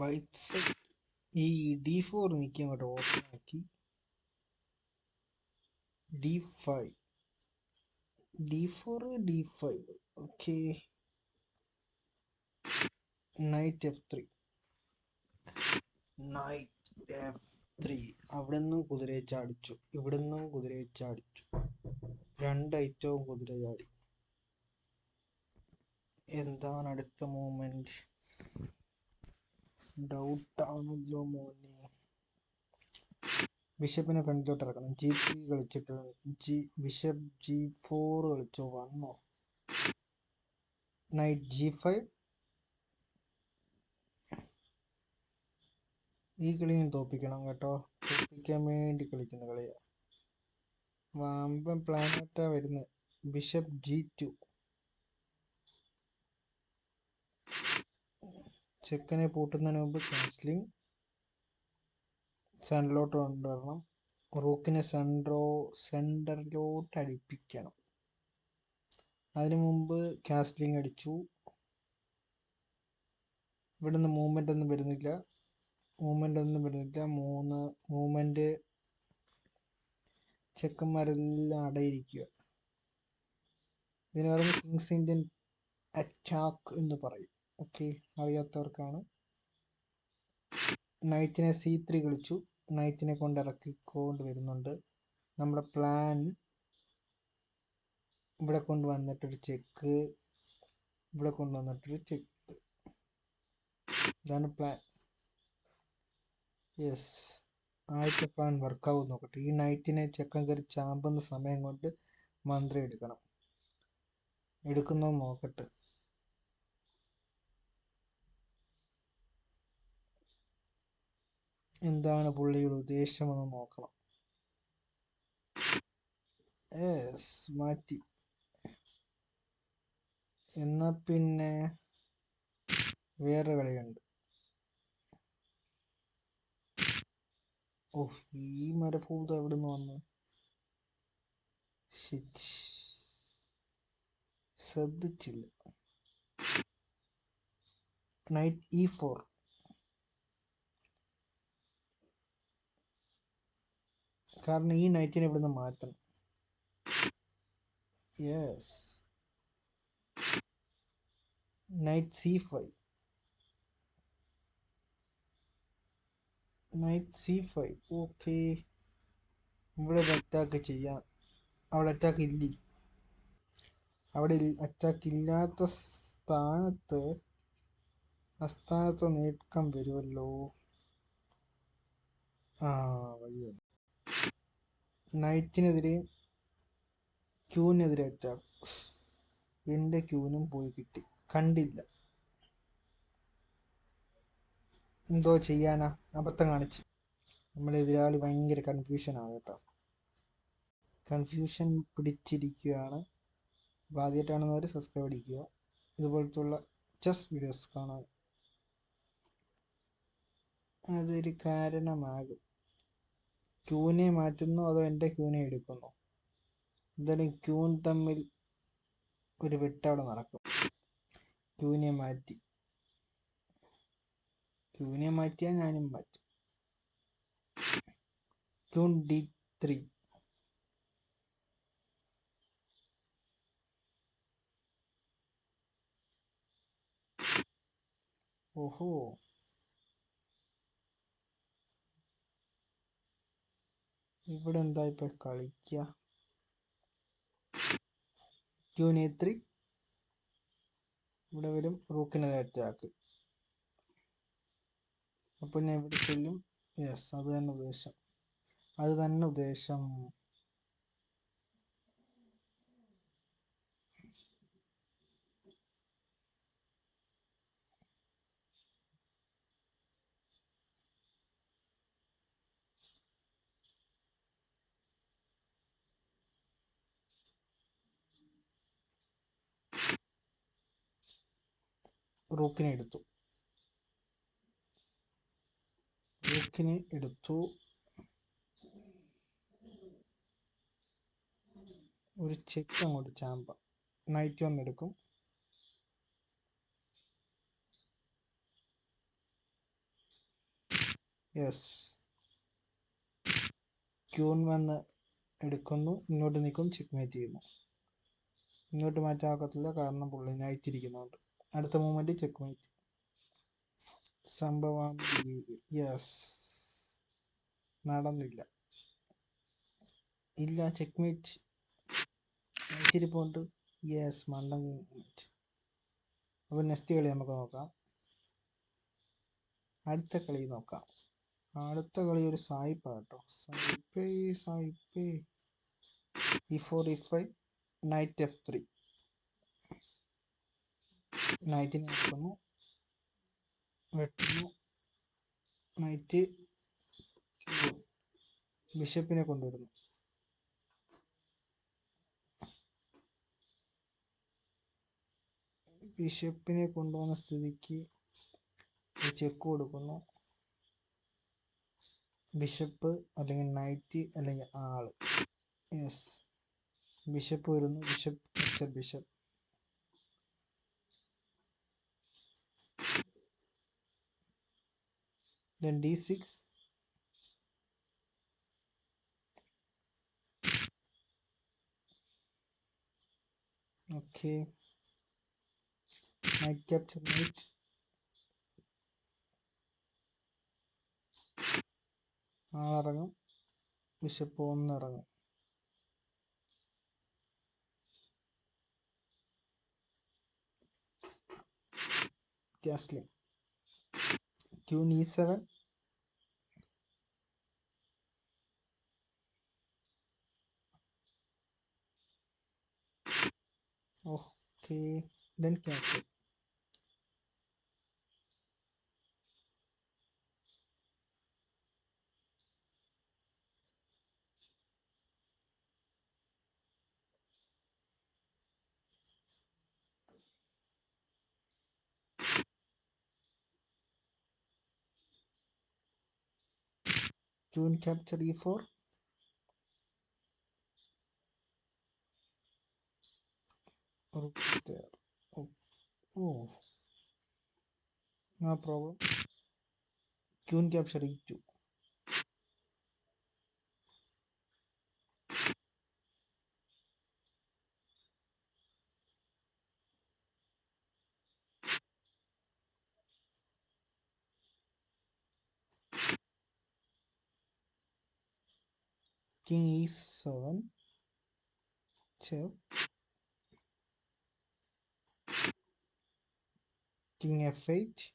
Whites ഈ D four നീക്കി അങ്ങോട്ട് ഓപ്പൺ ആക്കി. D five D four D five okay knight F three knight F three അവിടെ നിന്നും കുതിരയെ ചാടിച്ചു ഇവിടെ നിന്നും കുതിരയെ ചാടിച്ചു രണ്ട് ഐറ്റവും കുതിര ചാടി എന്താണ് അടുത്ത മൂമെന്റ് ഡൗട്ടാണല്ലോ മോനെ. ബിഷപ്പിനെ ഫ്രണ്ടിലോട്ട് ഇറക്കണം ജി ത്രീ കളിച്ചിട്ട് ജി ബിഷപ്പ് ജി ഫോർ കളിച്ചോ? വന്നോ? നൈറ്റ് ജി ഫൈവ് ഈ കളി നീ തോപ്പിക്കണം കേട്ടോ. തോപ്പിക്കാൻ വേണ്ടി കളിക്കുന്ന കളിയാണ് വാമ്പൻ പ്ലാനറ്റാ വരുന്നത് ബിഷപ്പ് ജി ടു ചെക്കനെ പൂട്ടുന്നതിന് മുമ്പ് ക്യാൻസ്ലിംഗ് സെന്ററിലോട്ട് കൊണ്ടുവരണം. റൂക്കിനെ സെൻട്രോ സെന്ററിലോട്ട് അടിപ്പിക്കണം. അതിനു മുമ്പ് കാസ്ലിംഗ് അടിച്ചു. ഇവിടുന്ന് മൂവ്മെന്റ് ഒന്നും വരുന്നില്ല. മൂവ്മെന്റ് ഒന്നും വരുന്നില്ല. മൂന്ന് മൂവ്മെന്റ് ചെക്കന്മാരെല്ലാം അടയിരിക്കുക. ഇതിന് പറയുന്നത് കിങ്സ് ഇന്ത്യൻ അറ്റാക്ക് എന്ന് പറയും. ഓക്കെ അറിയാത്തവർക്കാണ്. നൈറ്റിനെ സി ത്രീ കളിച്ചു. നൈറ്റിനെ കൊണ്ട് ഇറക്കിക്കൊണ്ട് വരുന്നുണ്ട്. നമ്മുടെ പ്ലാൻ ഇവിടെ കൊണ്ടുവന്നിട്ടൊരു ചെക്ക് ഇവിടെ കൊണ്ടുവന്നിട്ടൊരു ചെക്ക് ഇതാണ് പ്ലാൻ യെസ് ആദ്യത്തെ പ്ലാൻ വർക്കാവും നോക്കട്ടെ. ഈ നൈറ്റിനെ ചെക്കൻ കയറി ചാമ്പുന്ന സമയം കൊണ്ട് മന്ത്രി എടുക്കണം. എടുക്കുന്നോ നോക്കട്ടെ. എന്താണ് പുള്ളിയുടെ ഉദ്ദേശമെന്ന് നോക്കണം. മാറ്റി. എന്നാ പിന്നെ വേറെ കളിയുണ്ട്. ഓ ഈ മരഭൂത എവിടെ നിന്ന് വന്നു ശ്രദ്ധിച്ചില്ല. നൈറ്റ് ഇ ഫോർ കാരണം ഈ നൈറ്റിനെ ഇവിടുന്ന് മാറ്റണം. Yes knight C five knight C five okay ഇവിടെ അറ്റാക്ക് ചെയ്യാം. അവിടെ അറ്റാക്ക് ഇല്ലേ. അവിടെ അറ്റാക്ക് ഇല്ലാത്ത സ്ഥാനത്ത് അസ്ഥാനത്ത് നീക്കം വരുമല്ലോ ആ വഴി നൈറ്റിനെതിരെ ക്യൂവിനെതിരെ അറ്റാക്ക് എന്റെ ക്യൂവിനും പോയി കിട്ടി. കണ്ടില്ല. എന്തോ ചെയ്യാനാ? അബദ്ധം കാണിച്ച്. നമ്മുടെ എതിരാളി ഭയങ്കര കൺഫ്യൂഷനാണ് കേട്ടോ. കൺഫ്യൂഷൻ പിടിച്ചിരിക്കുകയാണ്. അപ്പോൾ ആദ്യമായിട്ടാണെന്നവർ സബ്സ്ക്രൈബ് അടിക്കുക. ഇതുപോലത്തുള്ള ചെസ് വീഡിയോസ് കാണാൻ. അതൊരു കാരണമാകും. ക്യൂനെ മാറ്റുന്നു അതോ എന്റെ ക്യൂനെ എടുക്കുന്നു? എന്തായാലും ക്യൂൻ തമ്മിൽ ഒരു വെട്ടവിടെ നടക്കും. ക്യൂനെ മാറ്റി. ക്യൂനെ മാറ്റിയാൽ ഞാനും മാറ്റും. Queen D three. ഓഹോ. ഇവിടെ എന്താ ഇപ്പൊ കളിക്കുക ത്രീ ഇവിടെ വരും റൂക്കിനെ അറ്റാക്ക് അപ്പോൾ ഞാൻ ഇവിടെ ചെല്ലും. യെസ് അത് തന്നെ ഉദ്ദേശം. അത് തന്നെ ഉദ്ദേശം. റൂക്കിനെ എടുത്തു. റൂക്കിനെ എടുത്തു. ഒരു ചെക്ക് അങ്ങോട്ട് ചാമ്പ. നൈറ്റ് വന്നെടുക്കും. യെസ് ക്യൂൺ വന്ന് എടുക്കുന്നു. ഇങ്ങോട്ട് നിൽക്കും. ചെക്ക് ചെക്ക്മേറ്റ് ചെയ്യുന്നു. ഇങ്ങോട്ട് മാറ്റാക്കത്തില്ല കാരണം പുള്ളി നൈറ്റ് ഇരിക്കുന്നുണ്ട്. അടുത്ത മൂമെന്റ് ചെക്ക്മേറ്റ് സംഭവം യെസ് നടന്നില്ല. ഇല്ല ചെക്ക് ചെക്ക്മേറ്റ് പോണ്ട്. യെസ് മണ്ടൻ അപ്പോൾ നെക്സ്റ്റ് കളി നമുക്ക് നോക്കാം. അടുത്ത കളി നോക്കാം. അടുത്ത കളി ഒരു സായിപ്പ കേട്ടോ സായിപ്പേ സായിപ്പേ. E four E five knight F three നൈറ്റിനെ വെക്കുന്നു. വെട്ടുന്നു നൈറ്റ് ബിഷപ്പിനെ കൊണ്ടുവരുന്നു. ബിഷപ്പിനെ കൊണ്ടുവന്ന സ്ഥിതിക്ക് ചെക്ക് കൊടുക്കുന്നു. ബിഷപ്പ് അല്ലെങ്കിൽ നൈറ്റ് അല്ലെങ്കിൽ ആൾ. യെസ് ബിഷപ്പ് വരുന്നു. Bishop bishop. Then d6 okay knight capture knight ആളിറങ്ങും bishop ഒന്നിറങ്ങും castling queen E seven Okay, then cancel. Queen capture e4. Up there. Oh. No problem. Tune capturing too. King e seven, cew King f8.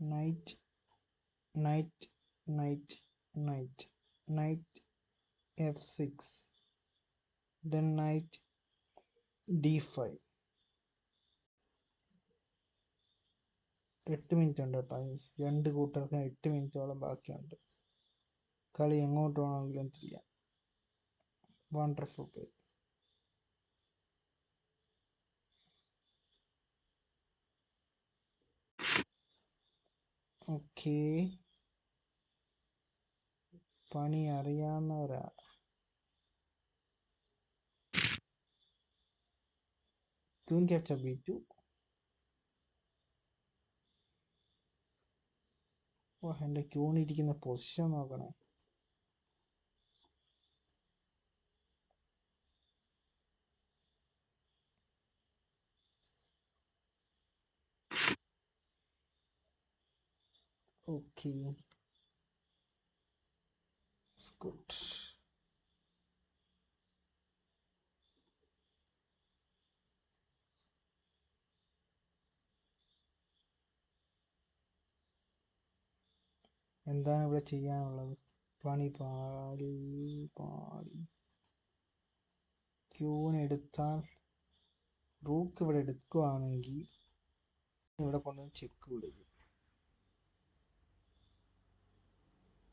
Knight, knight, knight, knight, knight f6. Then knight d5. എട്ട് minute ഉണ്ട് കേട്ടോ രണ്ട് കൂട്ടർക്കും എട്ട് മിനിറ്റോളം ബാക്കിയുണ്ട്. കളി എങ്ങോട്ട് വേണമെങ്കിലും തിരിയാം. വണ്ടർഫുൾ പ്ലേ ഓക്കേ പണി അറിയാവുന്നവരാ. ക്യാപ്ചർ ബി ടു ഓ എന്റെ ക്യൂണിരിക്കുന്ന പൊസിഷൻ നോക്കണേ. ഓക്കെ ഗുഡ് എന്താണ് ഇവിടെ ചെയ്യാനുള്ളത്? പണി പാടി പാടി ക്യൂനെടുത്താൽ റൂക്ക് ഇവിടെ എടുക്കുകയാണെങ്കിൽ ഇവിടെ കൊണ്ടുവന്ന് ചെക്ക് വിളിക്കും.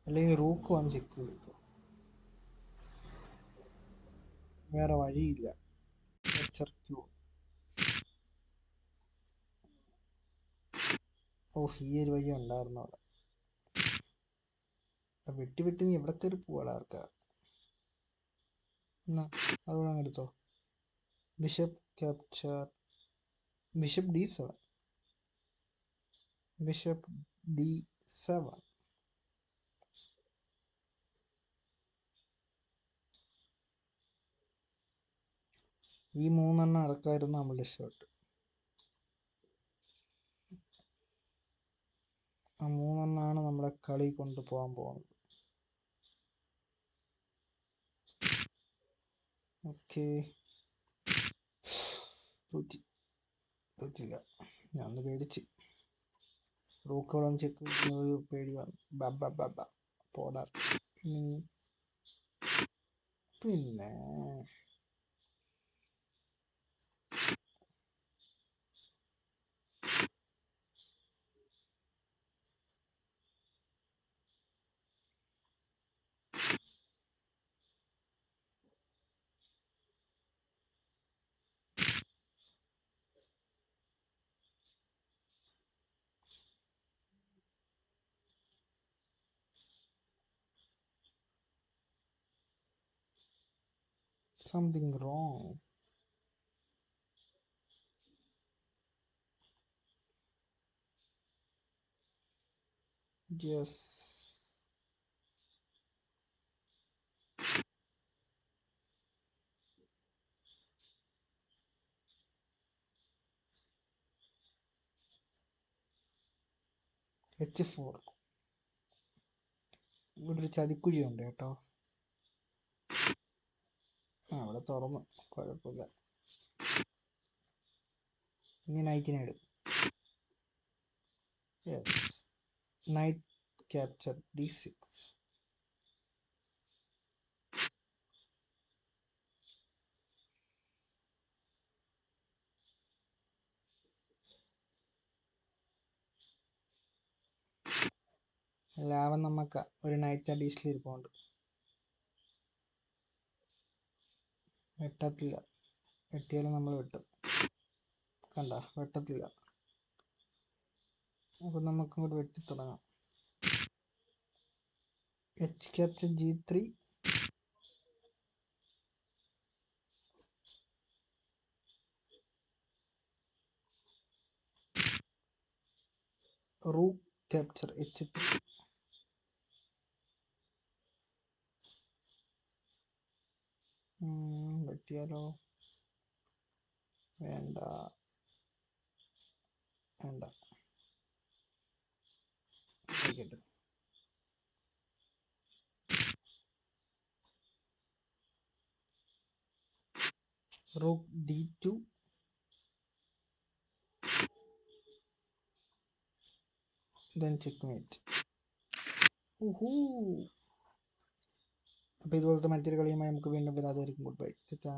അല്ലെങ്കിൽ റൂക്ക് വന്ന് ചെക്ക് വിളിക്കും. വേറെ വഴിയില്ല. ക്യൂ ഓ ഈ ഒരു വഴി ഉണ്ടായിരുന്നു അവിടെ? വെട്ടി വെട്ടി നീ എവിടെ കയറി പോവാടാ ആർക്കാ? എന്നാ അതുകൂടെ അങ്ങ് എടുത്തോ. Bishop capture bishop D seven. Bishop D seven. ഈ മൂന്നെണ്ണം ഇറക്കായിരുന്നു നമ്മളുടെ ഷോട്ട് കളി കൊണ്ടുപോകാൻ പോകുന്നത് ഓക്കെ. തോറ്റി തോറ്റില്ല ഞാൻ ഒന്ന് പേടിച്ച്. റൂക്കോളം ചെക്ക് ഒരു പേടി വന്നു. ബബ ബബ പോടാ. പിന്നെ. Something wrong. Yes. H four ഇവിടെ ഒരു ചതിക്കുഴിയുണ്ട് കേട്ടോ. ആ അവിടെ തുറന്നു. കുഴപ്പമില്ല. ഇനി നൈറ്റിനെ ഇടും. Yes knight capture D six ലാഭം നമുക്ക് ഒരു നൈറ്റ് അഡീഷണൽ ഇരിപ്പുണ്ട്. വെട്ടത്തില്ല. വെട്ടിയാലും നമ്മൾ വെട്ടും. കണ്ട? വെട്ടത്തില്ല. അപ്പം നമുക്കിങ്ങോട്ട് വെട്ടി തുടങ്ങാം. H capture G three rook capture H three yellow and uh, and uh, negative. Rook d2 then checkmate. Woohoo! അപ്പോൾ ഇതുപോലത്തെ മറ്റൊരു കളിയുമായി നമുക്ക് വീണ്ടും വരാതായിരിക്കും ഗുഡ് ബൈ തെറ്റാ